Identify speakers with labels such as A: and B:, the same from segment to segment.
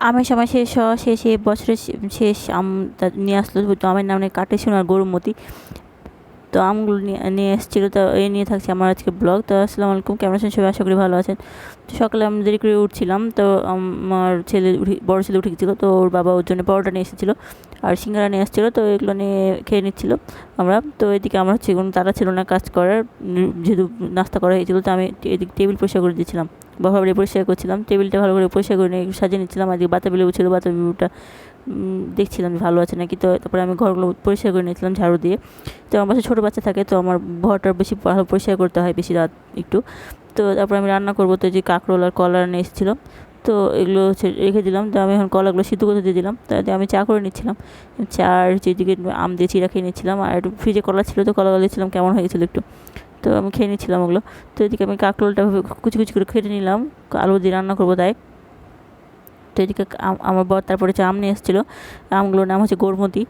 A: আমের সময় শেষ হওয়া শেষে বছরের শেষ আম নিয়ে আসলো আমের নামে কাটে শোনার গরুমতি তো আমগুলো নিয়ে এসেছিল, তো এই নিয়ে থাকছে আমার আজকে ব্লগ। তো আসসালামু আলাইকুম, কেমন আছেন সবাই? আশা করি ভালো আছেন। তো সকালে আমি দেরি করে উঠছিলাম, তো আমার ছেলে উঠে, বড়ো ছেলে উঠে গেছিল, তো ওর বাবা ওর জন্য পরোটা নিয়ে এসেছিল আর সিঙ্গারা নিয়ে এসেছিল, তো এগুলো নিয়ে খেয়ে নিচ্ছিলো আমরা। তো এদিকে আমার হচ্ছে কোনো তারা ছিল না কাজ করার, যেহেতু নাস্তা করা হয়েছিল, তো আমি এদিকে টেবিল পরিষ্কার করে দিয়েছিলাম। বাবা পরিষ্কার করছিলাম, টেবিলটা ভালো করে পরিষ্কার করে নিয়ে সাজিয়ে নিচ্ছিলাম, আজকে বাতাবি লেবু ছিল, বাতাবি লেবুটা দেখছিলাম ভালো আছে নাকি, তো তারপরে আমি ঘরগুলো পরিষ্কার করে নিয়েছিলাম ঝাড়ু দিয়ে। তো আমার বাসায় ছোটো বাচ্চা থাকে, তো আমার ঘরটা বেশি ভালো পরিষ্কার করতে হয় বেশি রাত একটু। তো তারপরে আমি রান্না করব, তো যে কাঁকরোল আর কলা নিয়ে এসেছিল তো এগুলো হচ্ছে রেখে দিলাম। তো আমি এখন কলাগুলো সিদ্ধ করতে দিয়ে দিলাম তাতে আমি চা করে নিচ্ছিলাম। চা আর যেদিকে আম দিয়ে চিরা খেয়ে নিচ্ছিলাম, আর একটু ফ্রিজে কলা ছিল, তো কলাগুলো দিচ্ছিলাম কেমন হয়ে গেছিল একটু। তো আমি খেয়ে নিচ্ছিলাম ওগুলো। তো এদিকে আমি কাঁকরোলটা কুচি কুচি করে কেটে নিলাম, আলু দিয়ে রান্না করব তাই। তো এদিকে আম- আমার বর তারপরে হচ্ছে আম নিয়ে এসেছিল। আমগুলোর নাম হচ্ছে গোরমতি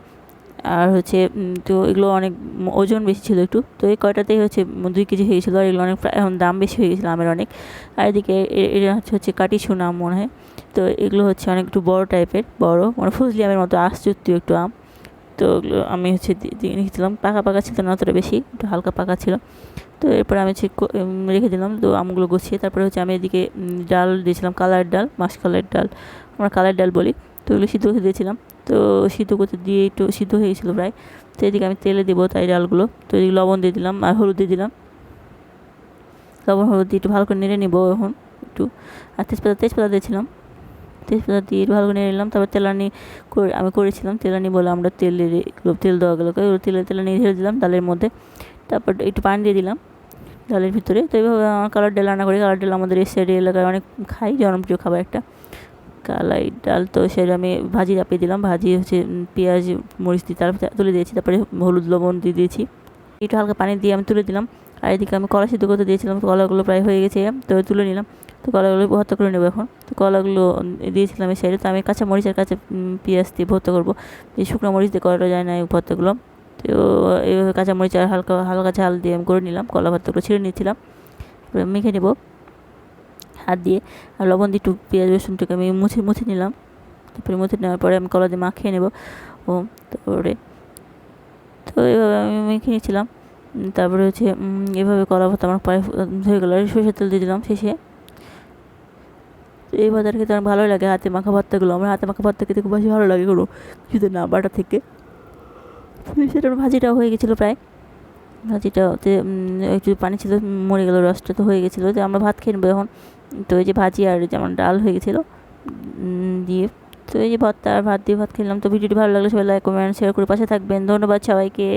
A: আর হচ্ছে তো এগুলো অনেক, ওজন বেশি ছিল একটু। তো এই কয়টাতেই হচ্ছে দুই কেজি হয়ে গেছিল আর এগুলো অনেক এখন দাম বেশি হয়ে গেছিল আমের অনেক। আর এদিকে এটা হচ্ছে হচ্ছে কাটি সুনাম আম মনে হয়। তো এগুলো হচ্ছে অনেক একটু বড় টাইপের বড়। মানে ফজলি আমের মতো আশ্চর্য একটু আম। তো ওগুলো আমি হচ্ছে রেখেছিলাম। পাকা পাকা ছিল না, অতটা বেশি, একটু হালকা পাকা ছিল। তো এরপর আমি হচ্ছে রেখে দিলাম। তো আমগুলো গুছিয়ে তারপরে হচ্ছে আমি এদিকে ডাল দিয়েছিলাম, কালার ডাল মাসকলাইয়ের ডাল। আমরা কালার ডাল বলি। তো ওগুলো সিদ্ধ করতে দিয়েছিলাম। তো সিদ্ধ করতে দিয়ে একটু সিদ্ধ হয়ে গেছিল প্রায়। তো এদিকে আমি তেলে দেবো তাই ডালগুলো। তো এদিকে লবণ দিয়ে দিলাম আর হলুদ দিয়ে দিলাম। লবণ, হলুদ দিয়ে একটু ভালো করে নেড়ে নেব এখন একটু। আর তেজপাতা তেজপাতা দিয়েছিলাম। তেজপাতা দিয়ে ভালো করে নিলাম। তারপর তেলানি আমি করেছিলাম তেলানি বলে আমরা তেলে তেল দেওয়া গেলো। তেলে তেলে নিয়ে ঢেলে দিলাম ডালের মধ্যে। তারপর একটু পানি দিয়ে দিলাম ডালের ভিতরে। তো এইভাবে আমার কালার ডাল রান্না করি। কালার ডাল আমাদের এই সাইডে এলাকায় অনেক খাই, জনপ্রিয় খাবার একটা। কালাই ডাল তো সেটা আমি ভাজি চাপিয়ে দিলাম। ভাজি হচ্ছে পেঁয়াজ, মরিচ দিয়ে তারপর তুলে দিয়েছি। তারপরে হলুদ লবণ দিয়ে দিয়েছি। একটু হালকা পানি দিয়ে আমি তুলে দিলাম। আর এদিকে আমি কলা সিদ্ধ করতে দিয়েছিলাম। কলাগুলো প্রায় হয়ে গেছে। তো তুলে নিলাম। তো কলাগুলো ভর্তা করে নেব এখন। তো কলাগুলো দিয়েছিলাম এই সাইডে। তো আমি কাঁচা মরিচের কাছে পেঁয়াজ দিয়ে ভর্তা করব। এই শুকনো মরিচ দিয়ে করাটা যায় না এই ভর্তাগুলো। তো এইভাবে কাঁচা মরিচ আর হালকা হালকা ঝাল দিয়ে আমি করে নিলাম। কলা ভর্তাগুলো ছিঁড়ে নিচ্ছিলাম এবার মেখে নেব হাত দিয়ে। আর লবণ দিয়ে একটু পেঁয়াজ, রসুনটাকে আমি মুছে মুছে নিলাম। তারপরে মুছে নেওয়ার পরে আমি কলা দিয়ে মাখিয়ে নেব। ও, তারপরে তো এইভাবে আমি মেখে নিয়েছিলাম। তারপরে হচ্ছে এভাবে কলা ভাত আমার পায়ে হয়ে গেলো। আর সরষের তেল দিয়ে দিলাম শেষে। তো এই ভাতটা খেতে আমার ভালোই লাগে, হাতে মাখা ভাতটাগুলো আমার হাতে মাখা ভাতটা খেতে খুব বেশি ভালো লাগে কোনো কিছু না বাটা থেকে। সেটা ভাজিটাও হয়ে গেছিল প্রায়। ভাজিটাতে একটু পানি ছিল, মরে গেলো, রসটা তো হয়ে গেছিল। তো আমরা ভাত খেয়ে নেব এখন। তো এই যে ভাজি আর যেমন ডাল হয়ে গেছিল দিয়ে। তো এই যে ভর্তা আর ভাত দিয়ে ভাত খেলাম। তো ভিডিওটি ভালো লাগলে সবাই লাইক কমেন্ট শেয়ার করে পাশে থাকবেন। ধন্যবাদ সবাইকে।